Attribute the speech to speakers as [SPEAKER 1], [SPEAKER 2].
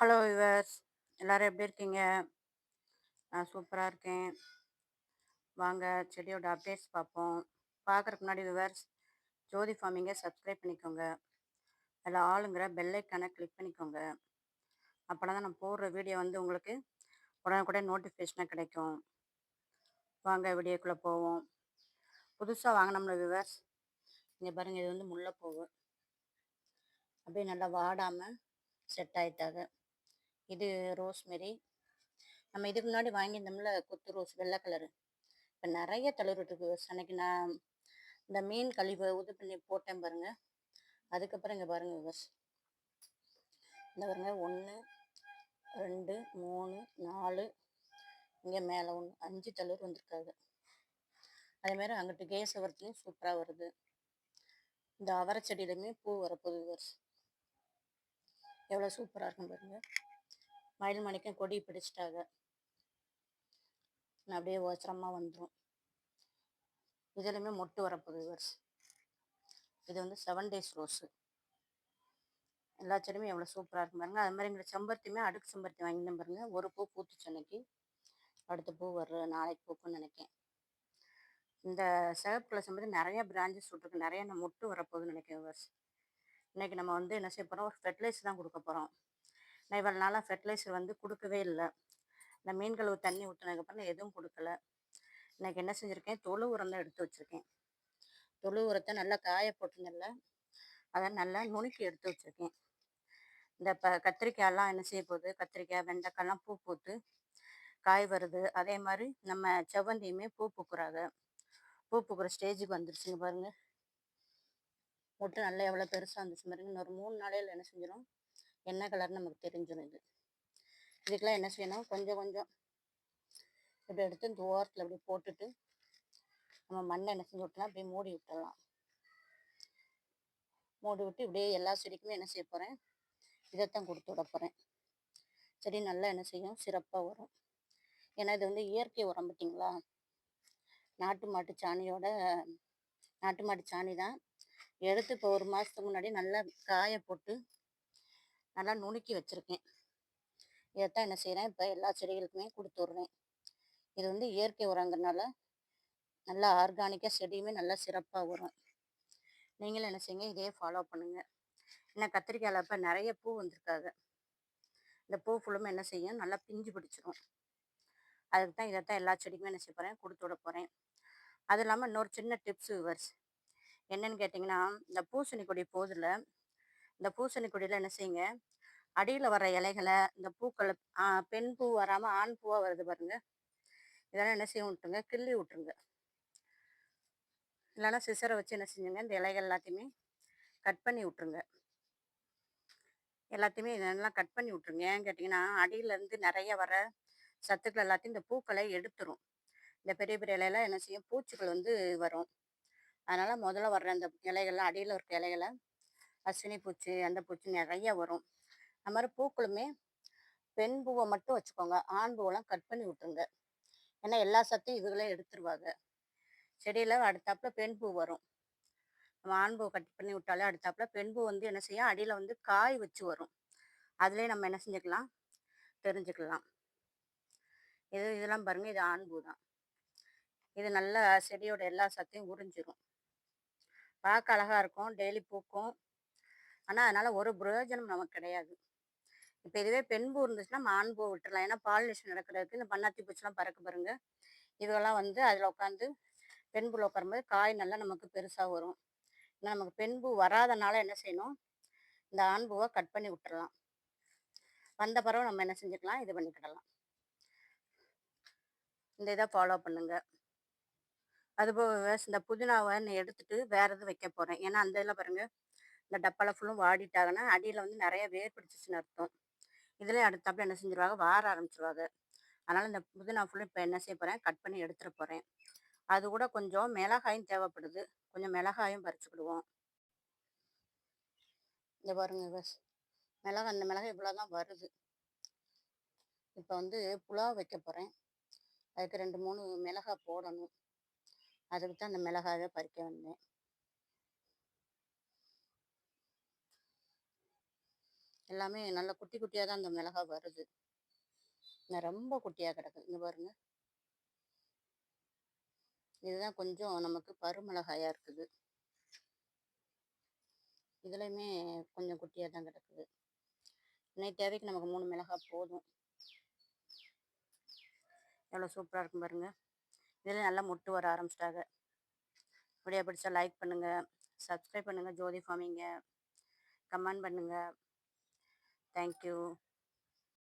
[SPEAKER 1] Hello viewers எல்லோரும் எப்படி இருக்கீங்க? நான் சூப்பராக இருக்கேன். வாங்க செடியோட அப்டேட்ஸ் பார்ப்போம். பார்க்குறதுக்கு முன்னாடி விவர்ஸ் ஜோதி ஃபார்மிங்கை சப்ஸ்கிரைப் பண்ணிக்கோங்க. அதில் ஆளுங்கிற பெல்லைக்கானை கிளிக் பண்ணிக்கோங்க. அப்போனா தான் நான் போடுற வீடியோ வந்து உங்களுக்கு உடனுக்குடன் நோட்டிஃபிகேஷனாக கிடைக்கும். வாங்க வீடியோக்குள்ளே போவோம். புதுசாக வாங்கினோம்ல விவர்ஸ் இங்கே பாருங்கள் இது வந்து முல்லைப்பூவு. அப்படியே நல்லா வாடாமல் செட் ஆயிட்டாங்க. இது ரோஸ்மெரி. நம்ம இதுக்கு முன்னாடி வாங்கியிருந்தோம்ல கொத்து ரோஸ் வெள்ளை கலரு. இப்போ நிறைய தளிர் இருக்கு அன்னைக்கு நான் இந்த மீன் கழிவு உது பண்ணி போட்டேன் பாருங்க. அதுக்கப்புறம் இங்கே பாருங்க விவஸ். இந்த பாருங்க ஒன்று ரெண்டு மூணு நாலு இங்கே மேலே ஒன்று அஞ்சு தளர் வந்திருக்காது அதேமாதிரி அங்கிட்டு கேசவரத்துலேயும் சூப்பராக வருது. இந்த அவரை செடியிலையுமே பூ வரப்போகுது விவர்ஸ் எவ்வளோ சூப்பராக இருக்கும் பாருங்கள் மயில் மணிக்கும் கொடி பிடிச்சிட்டாங்க. அப்படியே ஓச்சரமாக வந்துடும் இதுலையுமே மொட்டு வரப்போகுது விவர்ஸ். இது வந்து செவன் டேஸ் ரோஸு எல்லா செடியுமே எவ்வளோ சூப்பராக இருக்கும் பாருங்க. அது மாதிரி எங்களை செம்பருத்தியுமே அடுக்கு செம்பருத்தி வாங்கிட்டு பாருங்க. ஒரு பூ பூத்துச்சு அன்னைக்கு. அடுத்த பூ வர்ற நாளைக்கு பூக்குன்னு நினைக்கேன். இந்த சிவப்பு கலர் செம்பருத்தி நிறைய பிரான்ச்சஸ் விட்ருக்கு நிறைய நான் மொட்டு வரப்போகுதுன்னு நினைக்கிறேன் விவர்ஸ். இன்றைக்கி நம்ம வந்து என்ன செய்ய போகிறோம் ஒரு ஃபெர்டிலைசர் தான் கொடுக்க போகிறோம் நான் இவ்வளோ நாளாக ஃபெர்டிலைசர் வந்து கொடுக்கவே இல்லை. இந்த மீன் கழுவு தண்ணி ஊற்றினதுக்கப்புறம் நான் எதுவும் கொடுக்கல. இன்றைக்கி என்ன செஞ்சுருக்கேன்? தொழு உரம் தான் எடுத்து வச்சுருக்கேன். தொழு உரத்தை நல்லா காய போட்டுங்கல்ல அதை நல்லா நுணுக்கி எடுத்து வச்சுருக்கேன். இந்த இப்போ கத்திரிக்காயெல்லாம் என்ன செய்ய போகுது? கத்திரிக்காய் வெண்டைக்காய்லாம் பூ பூத்து காய் வருது. அதே மாதிரி நம்ம செவ்வந்தியுமே பூ பூக்குறாங்க. பூ பூக்குற ஸ்டேஜுக்கு வந்துருச்சுங்க பாருங்கள் மொட்டு நல்லா எவ்வளோ பெருசாக வந்துச்சு பாருங்க. இன்னொரு மூணு நாளையில் என்ன செஞ்சிடும் என்ன கலர்னு நமக்கு தெரிஞ்சிடும் இது. இதுக்கெல்லாம் என்ன செய்யணும்? கொஞ்சம் கொஞ்சம் இப்படி எடுத்து இந்த ஓரத்தில் இப்படி போட்டுட்டு நம்ம மண்ணை என்ன செஞ்சு விட்டலாம் அப்படியே மூடி விட்டுடலாம். மூடி விட்டு இப்படியே எல்லா செடிக்குமே என்ன செய்ய போகிறேன் இதைத்தான் கொடுத்து விட போகிறேன் செடி நல்லா என்ன செய்யும்? சிறப்பாக வரும். ஏன்னா இது வந்து இயற்கை உரம் பார்த்தீங்களா? நாட்டு மாட்டு சாணியோட நாட்டு மாட்டு சாணி தான். எடுத்து இப்போ ஒரு மாதத்துக்கு முன்னாடி நல்லா காய போட்டு நல்லா நுணுக்கி வச்சுருக்கேன். இதைத்தான் என்ன செய்கிறேன் இப்போ எல்லா செடிகளுக்குமே கொடுத்து விட்றேன். இது வந்து இயற்கை உரங்கிறனால நல்லா ஆர்கானிக்காக செடியுமே நல்லா சிறப்பாக வரும். நீங்களும் என்ன செய்யுங்க இதையே ஃபாலோ பண்ணுங்கள் ஏன்னா கத்திரிக்காயில் இப்போ நிறைய பூ வந்திருக்காங்க. இந்த பூ ஃபுல்லுமே என்ன செய்யும் நல்லா பிஞ்சு பிடிச்சிரும். அதுக்கு தான் இதைத்தான் எல்லா செடிக்குமே என்ன செய்ய போகிறேன் கொடுத்து விட போகிறேன் அது இல்லாமல் இன்னொரு சின்ன டிப்ஸ் விவர்ஸ் என்னன்னு கேட்டிங்கன்னா இந்த பூசணி கொடி போதில் இந்த பூசணி கொடியில் என்ன செய்யுங்க? அடியில் வர இலைகளை இந்த பூக்களை பெண் பூ வராமல் ஆண் பூவாக வருது பாருங்க. இதெல்லாம் என்ன செய்ய விட்டுருங்க கிள்ளி விட்டுருங்க. இல்லைன்னா சிசரை வச்சு என்ன செஞ்சுங்க? இந்த இலைகள் எல்லாத்தையுமே கட் பண்ணி விட்ருங்க எல்லாத்தையுமே இதெல்லாம் கட் பண்ணி விட்ருங்க ஏன்னு கேட்டிங்கன்னா அடியிலேருந்து நிறைய வர சத்துக்கள் எல்லாத்தையும் இந்த பூக்களை எடுத்துரும். இந்த பெரிய பெரிய இலையெல்லாம் என்ன செய்யும்? பூச்சிகள் வந்து வரும். அதனால் முதல்ல வர்ற அந்த இலைகள்லாம் அடியில் இருக்க இலைகளை அஸ்வினி பூச்சி அந்த பூச்சி நிறைய வரும். அது மாதிரி பூக்களுமே பெண் பூவை மட்டும் வச்சுக்கோங்க. ஆண் பூவெல்லாம் கட் பண்ணி விட்டுருங்க. ஏன்னா எல்லா சத்தையும் இதுகளே எடுத்துருவாங்க. செடியில் அடுத்தாப்புல பெண் பூ வரும். நம்ம ஆண் பூ கட் பண்ணி விட்டாலே அடுத்தாப்புல பெண் பூ வந்து என்ன செய்யும்? அடியில் வந்து காய் வச்சு வரும். அதுலேயே நம்ம என்ன செஞ்சுக்கலாம்? தெரிஞ்சுக்கலாம். இது இதெல்லாம் பாருங்கள் இது ஆண் பூ தான். இது நல்லா செடியோட எல்லா சத்தையும் உறிஞ்சிரும். பார்க்க அழகாக இருக்கும். டெய்லி பூக்கும். ஆனால் அதனால் ஒரு பிரயோஜனம் நமக்கு கிடையாது. இப்போ இதுவே பெண் பூ இருந்துச்சுன்னா மான் பூ விட்டுறலாம். ஏன்னா பாலினேஷன் நடக்கிறதுக்கு இந்த பண்ணாத்தி பூச்சிலாம் பறக்க பாருங்க. இதெல்லாம் வந்து அதில் உட்காந்து பெண் பூவில் உட்காரும்போது காய் நல்லா நமக்கு பெருசாக வரும். ஏன்னா நமக்கு பெண் பூ வராதனால என்ன செய்யணும்? இந்த ஆண் பூவை கட் பண்ணி விட்டுறலாம். வந்த பிறகு நம்ம என்ன செஞ்சுக்கலாம்? இது பண்ணிக்கிடலாம். இந்த இதை ஃபாலோ பண்ணுங்க. அதுபோக இந்த புதினாவை நான் எடுத்துட்டு வேற எதுவும் வைக்க போகிறேன் ஏன்னா அந்த இதில் பாருங்கள் இந்த டப்பாவில் ஃபுல்லும் வாடிட்டாங்கன்னா அடியில் வந்து நிறைய வேர் பிடிச்சிச்சுன்னு அர்த்தம். இதில் அடுத்தாப்புல என்ன செஞ்சிருவாங்க? வார ஆரம்பிச்சிருவாங்க. அதனால் இந்த புதினா ஃபுல்லும் இப்போ என்ன செய்ய போகிறேன் கட் பண்ணி எடுத்துகிட்டு போகிறேன் அது கூட கொஞ்சம் மிளகாயும் தேவைப்படுது. கொஞ்சம் மிளகாயும் பறிச்சுக்கிடுவோம். இந்த பாருங்க பஸ். மிளகாய் அந்த மிளகாய் இவ்வளோ தான் வருது. இப்போ வந்து புலாவ் வைக்க போகிறேன் அதுக்கு ரெண்டு மூணு மிளகாய் போடணும். அதுக்கு தான் அந்த மிளகாவே பறிக்க வந்தேன். எல்லாமே நல்ல குட்டி குட்டியாக தான் அந்த மிளகா வருது. ரொம்ப குட்டியாக கிடக்குது. இங்கே பாருங்க. இதுதான் கொஞ்சம் நமக்கு பருமிளகாயாக இருக்குது. இதுலையுமே கொஞ்சம் குட்டியாக தான் கிடக்குது. இன்னைக்கு தேவைக்கு நமக்கு மூணு மிளகாய் போதும். எவ்வளோ சூப்பராக இருக்கும் பாருங்க. இதில் நல்லா முட்டு வர ஆரம்பிச்சிட்டாங்க. வீடியோ பிடிச்சா லைக் பண்ணுங்கள் சப்ஸ்கிரைப் பண்ணுங்கள் ஜோதி ஃபார்மிங்க. கமெண்ட் பண்ணுங்கள் தேங்க்யூ